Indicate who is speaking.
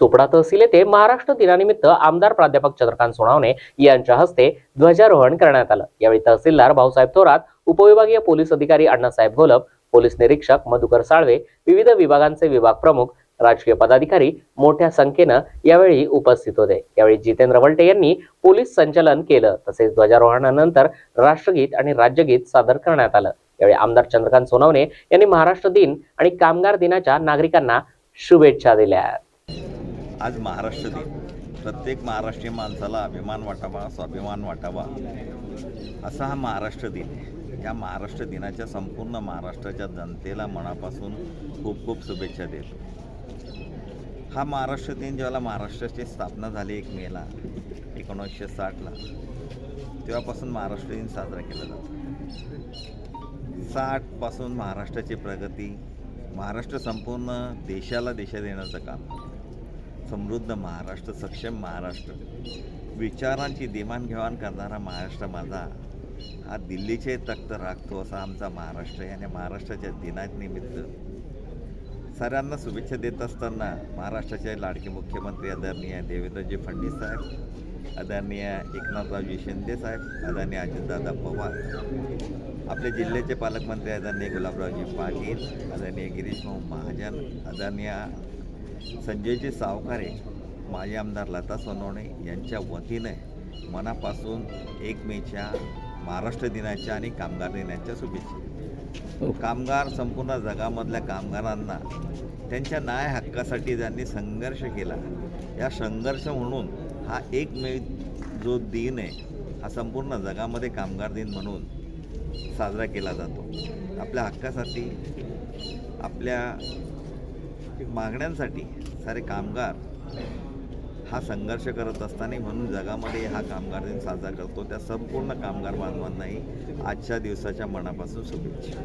Speaker 1: चोपडा तहसील येथे महाराष्ट्र दिनानिमित्त आमदार प्राध्यापक चंद्रकांत सोनावणे यांच्या हस्ते ध्वजारोहण करण्यात आलं. यावेळी तहसीलदार भाऊसाहेब थोरात उपविभागीय पोलीस अधिकारी अण्णासाहेब घोलप पोलीस निरीक्षक मधुकर साळवे विविध विभागांचे विभाग प्रमुख राजकीय पदाधिकारी मोठ्या संख्येनं यावेळी उपस्थित होते. यावेळी जितेंद्र वलटे यांनी पोलीस संचलन केलं. तसेच ध्वजारोहणानंतर राष्ट्रगीत आणि राज्यगीत सादर करण्यात आलं. यावेळी आमदार चंद्रकांत सोनवणे यांनी महाराष्ट्र दिन आणि कामगार दिनाच्या नागरिकांना शुभेच्छा दिल्या.
Speaker 2: आज महाराष्ट्र दिन. प्रत्येक महाराष्ट्रीय माणसाला अभिमान वाटावा स्वाभिमान वाटावा. असा हा महाराष्ट्र दिन आहे. या महाराष्ट्र दिनाच्या संपूर्ण महाराष्ट्राच्या जनतेला मनापासून खूप खूप शुभेच्छा देतो. हा महाराष्ट्र दिन ज्याला महाराष्ट्राची स्थापना झाली एक मेला एकोणीसशे साठला तेव्हापासून महाराष्ट्र दिन साजरा केला जातो. साठपासून महाराष्ट्राची प्रगती महाराष्ट्र संपूर्ण देशाला दिशा देण्याचं काम. समृद्ध महाराष्ट्र सक्षम महाराष्ट्र. विचारांची देवाणघेवाण करणारा महाराष्ट्र माझा. हा दिल्लीचे तख्त राखतो असा आमचा महाराष्ट्र याने महाराष्ट्राच्या दिनानिमित्त साऱ्यांना शुभेच्छा देत असताना महाराष्ट्राचे लाडके मुख्यमंत्री आदरणीय देवेंद्रजी फडणवीस साहेब आदरणीय एकनाथरावजी शिंदे साहेब आदरणीय अजितदादा पवार आपले जिल्ह्याचे पालकमंत्री आदरणीय गुलाबरावजी पाटील आदरणीय गिरीश भाऊ महाजन आदरणीय संजयजी सावकारे माजी आमदार लता सोनवणे यांच्या वतीने मनापासून एक मेच्या महाराष्ट्र दिनाच्या आणि कामगार दिनाच्या शुभेच्छा. कामगार संपूर्ण जगामधल्या कामगारांना त्यांच्या न्याय हक्कासाठी ज्यांनी संघर्ष केला या संघर्ष म्हणून हा एक मे जो दिन आहे हा संपूर्ण जगामध्ये कामगार दिन म्हणून साजरा केला जातो. आपल्या हक्कासाठी आपल्या मागण्यांसाठी सारे कामगार हा संघर्ष करत असताना म्हणून जगामध्ये हा कामगार दिन साजरा करतो. त्या संपूर्ण कामगार बांधवांनाही आजच्या दिवसाच्या मनापासून शुभेच्छा.